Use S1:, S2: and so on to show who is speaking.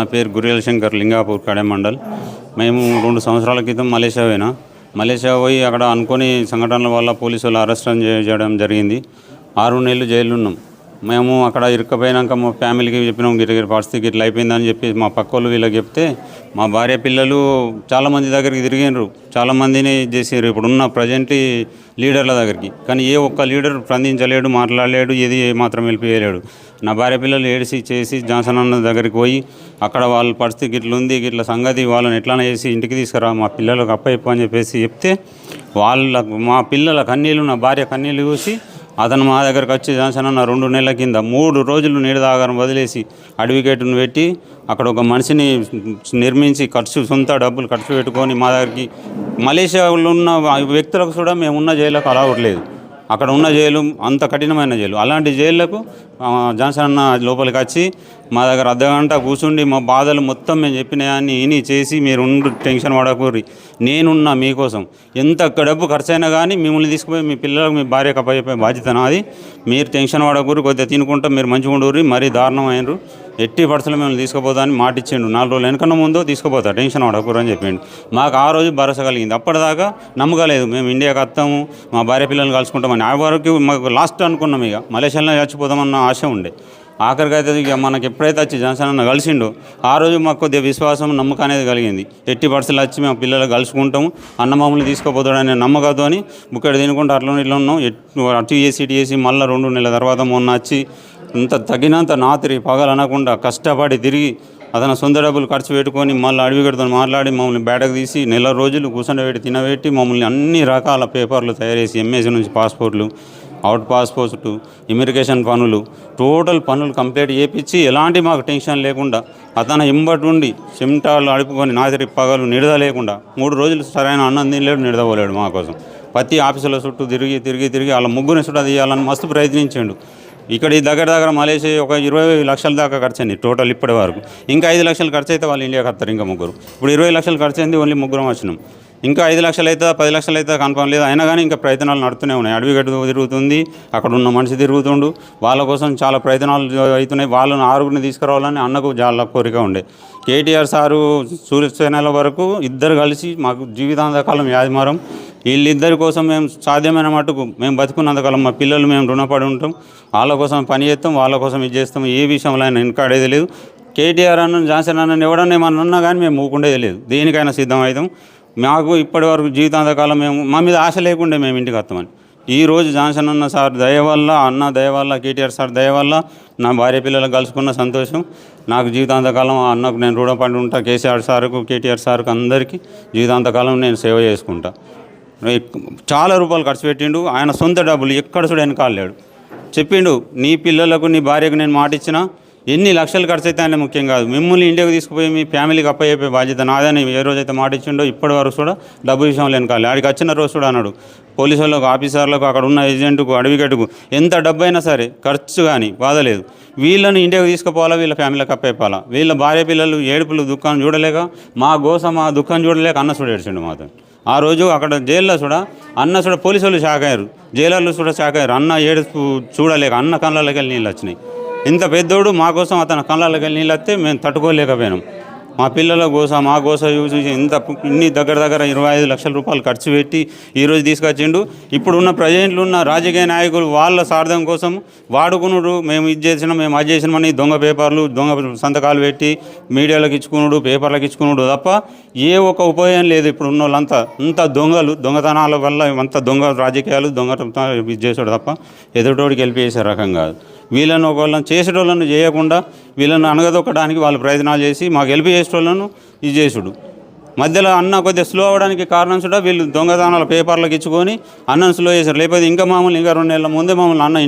S1: నా పేరు గురియల్ శంకర్ లింగాపూర్ కడే మండల్. మేము రెండు సంవత్సరాల క్రితం మలేషియా పోయినా. మలేషియా పోయి అక్కడ అనుకోని సంఘటనల వల్ల పోలీసు వాళ్ళు అరెస్ట్ చేయడం జరిగింది. ఆరు నెలలు జైలున్నాం మేము అక్కడ ఇరుక్కపోయినాక మా ఫ్యామిలీకి చెప్పినాం గిరిగిరి గిట్ల పరిస్థితి ఇట్లా అయిపోయిందని చెప్పి మా పక్క వాళ్ళు వీళ్ళకి చెప్తే మా భార్య పిల్లలు చాలామంది దగ్గరికి తిరిగినారు. చాలామందిని చేసారు ఇప్పుడున్న ప్రజెంట్ లీడర్ల దగ్గరికి. కానీ ఏ ఒక్క లీడర్ స్పందించలేడు మాట్లాడలేడు ఏది మాత్రం వెళ్ళిపోయలేడు నా భార్య పిల్లలు ఏడిసి చేసి జాన్సన్ అన్న దగ్గరికి పోయి అక్కడ వాళ్ళ పరిస్థితి గిట్ల ఉంది గిట్ల సంగతి వాళ్ళని ఎట్లా చేసి ఇంటికి తీసుకురా మా పిల్లలకు అప్పయిపో అని చెప్పేసి చెప్తే వాళ్ళ మా పిల్లల కన్నీళ్ళు నా భార్య కన్నీళ్ళు చూసి అతను మా దగ్గరకు వచ్చి జాన్సన్ అన్న రెండు నెలల కింద మూడు రోజులు నీడ దాగారం వదిలేసి అడ్వకేట్ను పెట్టి అక్కడ ఒక మనిషిని నిర్మించి ఖర్చు సొంత డబ్బులు ఖర్చు పెట్టుకొని మా దగ్గరికి మలేషియాలో ఉన్న వ్యక్తులకు కూడా మేము ఉన్న అలా అలవట్లేదు అక్కడ ఉన్న జైలు అంత కఠినమైన జైలు. అలాంటి జైళ్ళకు జాన్సన్ అన్న లోపలికి వచ్చి మా దగ్గర అర్ధగంట కూర్చుండి మా బాధలు మొత్తం మేము చెప్పినాయని ఇని చేసి మీరు ఉండు టెన్షన్ పడకూరి నేనున్నా మీకోసం. ఎంత డబ్బు ఖర్చు అయినా కానీ మిమ్మల్ని తీసుకుపోయి మీ పిల్లలకు మీ భార్యకు అప్పచెప్పే బాధ్యత నాది. మీరు టెన్షన్ పడకూరి కొద్దిగా తినుకుంటా మీరు మంచిగా ఉండూరి మరీ దారుణం అయినరు ఎట్టి పర్సలు మిమ్మల్ని తీసుకుపోతా అని మాట ఇచ్చిండు. నాలుగు రోజులు వెనకన్నా ముందో తీసుకుపోతా టెన్షన్ పడకూరు అని చెప్పిండు. మాకు ఆ రోజు భరోసా కలిగింది. అప్పటిదాకా నమ్మకలేదు మేము ఇండియాకి వస్తాము మా భార్య పిల్లల్ని కలుసుకుంటామని. ఆ వరకు మాకు లాస్ట్ అనుకున్నాం ఇక. మలేషియాలో చచ్చిపోదామన్న ఆశ ఉండే. ఆఖరికి అయితే ఇక మనకి ఎప్పుడైతే వచ్చి జనసేన అన్న కలిసిండో ఆ రోజు మాకు కొద్దిగా విశ్వాసం నమ్మకం అనేది కలిగింది. ఎట్టి పరిస్థితులు వచ్చి మేము పిల్లలు కలుసుకుంటాము అన్న మమ్మల్ని తీసుకుపోతాడనే నమ్మకంతో అని బుక్కడి తినుకుంటూ అట్లా ఇట్లా ఉన్నాం. ఎట్- అటు చేసి ఇటు చేసి మళ్ళీ రెండు నెలల తర్వాత మొన్న వచ్చి ఇంత తగినంత నాతిరి పగలనకుండా కష్టపడి తిరిగి అతను సొంత డబ్బులు ఖర్చు పెట్టుకొని మళ్ళీ అడవిగడితో మాట్లాడి మమ్మల్ని బేటకు తీసి నెల రోజులు కూర్చొని తినబెట్టి మమ్మల్ని అన్ని రకాల పేపర్లు తయారేసి ఎంఎస్సీ ఎంఏసీ నుంచి పాస్పోర్ట్లు అవుట్ పాస్పోర్ట్ ఇమిగ్రేషన్ పనులు టోటల్ పనులు కంప్లీట్ చేపించి ఎలాంటి మాకు టెన్షన్ లేకుండా అతను ఇంబటి ఉండి చెమటాలు అడుపుకొని నాదిరి పగలు నిడద లేకుండా మూడు రోజులు సరైన అన్నం తినలేడు నిడదపోలేడు మా కోసం. ప్రతి ఆఫీసుల చుట్టూ తిరిగి తిరిగి తిరిగి వాళ్ళ ముగ్గురిని చుట్టూ తీయాలని మస్తు ప్రయత్నించాడు. ఇక్కడ ఈ దగ్గర దగ్గర మలేషియా ఒక ఇరవై లక్షల దాకా ఖర్చు అయింది టోటల్ ఇప్పటి వరకు. ఇంకా ఐదు లక్షలు ఖర్చు అయితే వాళ్ళు ఇండియాకి వస్తారు ఇంకా ముగ్గురు. ఇప్పుడు ఇరవై లక్షలు ఖర్చు అయింది ఓన్లీ ముగ్గురం వచ్చినాం. ఇంకా ఐదు లక్షలు అయితే పది లక్షలు అయితే కన్ఫర్మ్ లేదు. అయినా కానీ ఇంకా ప్రయత్నాలు నడుతూనే ఉన్నాయి. అడవి తిరుగుతుంది అక్కడ ఉన్న మనిషి తిరుగుతుండు. వాళ్ళ కోసం చాలా ప్రయత్నాలు అవుతున్నాయి. వాళ్ళని ఆరుగురిని తీసుకురావాలని అన్నకు చాలా కోరిక ఉండే. కేటీఆర్ సారు సూర్యసేనల వరకు ఇద్దరు కలిసి మాకు జీవితాంతకాలం యాదిమారం వీళ్ళిద్దరి కోసం మేము సాధ్యమైన మటుకు మేము బతుకున్నంతకాలం మా పిల్లలు మేము రుణపడి ఉంటాం. వాళ్ళ కోసం పని చేస్తాం వాళ్ళ కోసం ఇది చేస్తాం. ఏ విషయంలో అయినా వెనకాడేది లేదు కేటీఆర్ అన్న జాన్సన్ అన్న ఎవడన్నా ఏమన్నా ఉన్నా కానీ మేము ఊకుండేది లేదు దేనికైనా సిద్ధం అవుతాం. మాకు ఇప్పటి వరకు జీవితాంతకాలం మేము మా మీద ఆశ లేకుండే మేము ఇంటికి వస్తామని. ఈ రోజు జాన్సన్ అన్న సార్ దయ వల్ల అన్న దయ వల్ల కేటీఆర్ సార్ దయ వల్ల నా భార్య పిల్లలు కలుసుకున్న సంతోషం. నాకు జీవితాంతకాలం ఆ అన్నకు నేను రుణపడి ఉంటా. కేసీఆర్ సార్కు కేటీఆర్ సార్కు అందరికీ జీవితాంతకాలం నేను సేవ చేసుకుంటా. చాలా రూపాయలు ఖర్చు పెట్టిండు. ఆయన సొంత డబ్బులు ఎక్కడ చూడ వెనకాలేడు చెప్పిండు నీ పిల్లలకు నీ భార్యకు నేను మాట ఇచ్చినా ఎన్ని లక్షలు ఖర్చు అయితే ఆయన ముఖ్యం కాదు. మిమ్మల్ని ఇండియాకి తీసుకుపోయి మీ ఫ్యామిలీకి అప్పయ్యే బాధ్యత నాదని ఏ రోజైతే మాట ఇచ్చిండో ఇప్పటి వరకు కూడా డబ్బు విషయంలో వెనకాలి ఆడికి వచ్చిన రోజు కూడా అన్నాడు. పోలీసు వాళ్ళకు ఆఫీసర్లకు అక్కడ ఉన్న ఏజెంట్కు అడవిగట్టుకు ఎంత డబ్బు అయినా సరే ఖర్చు కానీ బాధలేదు వీళ్ళని ఇండియాకి తీసుకుపోవాలా వీళ్ళ ఫ్యామిలీకి అప్పయిపోవాలా వీళ్ళ భార్య పిల్లలు ఏడుపులు దుఃఖాన్ని చూడలేక మా గోస మా దుఃఖం చూడలేక అన్న చూడేడ్చిండు మాతో ఆ రోజు అక్కడ జైల్లో చూడ అన్న చూడ పోలీసు వాళ్ళు షాక్ అయ్యారు జైలర్లు కూడా షాక్ అయ్యారు అన్న ఏడు చూడలేక అన్న కళ్ళలోకి వెళ్ళి నీళ్ళు వచ్చినాయి. ఇంత పెద్దోడు మా కోసం అతని కళ్ళలోకి వెళ్ళి నీళ్ళు వస్తే మేము తట్టుకోలేకపోయినాం. మా పిల్లల గోస మా కోసం చూసి ఇంత ఇన్ని దగ్గర దగ్గర ఇరవై ఐదు లక్షల రూపాయలు ఖర్చు పెట్టి ఈరోజు తీసుకొచ్చిండు. ఇప్పుడున్న ప్రజెంట్లు ఉన్న రాజకీయ నాయకులు వాళ్ళ సార్థం కోసం వాడుకునుడు మేము ఇది చేసినాం మేము అది చేసినామని దొంగ పేపర్లు దొంగ సంతకాలు పెట్టి మీడియాలకు ఇచ్చుకునుడు పేపర్లకు ఇచ్చుకునుడు తప్ప ఏ ఒక్క ఉపయోగం లేదు ఇప్పుడు ఉన్న వాళ్ళంతా అంత దొంగలు దొంగతనాల వల్ల అంత దొంగ రాజకీయాలు దొంగ ఇది చేసాడు తప్ప ఎదుటోడికి వెళ్ళిపోయేసే రకం కాదు. వీళ్ళను ఒకళ్ళని చేసేటోళ్ళను చేయకుండా వీళ్ళను అనగదొక్కడానికి వాళ్ళు ప్రయత్నాలు చేసి మాకు హెల్ప్ చేసేటోళ్ళను ఇది చేసుడు. మధ్యలో అన్న కొద్దిగా స్లో అవ్వడానికి కారణం కూడా వీళ్ళు దొంగతనాల పేపర్లకు ఇచ్చుకొని అన్నను స్లో చేశారు. లేకపోతే ఇంకా మామూలు ఇంకా రెండు నెలల ముందే మామూలు అన్న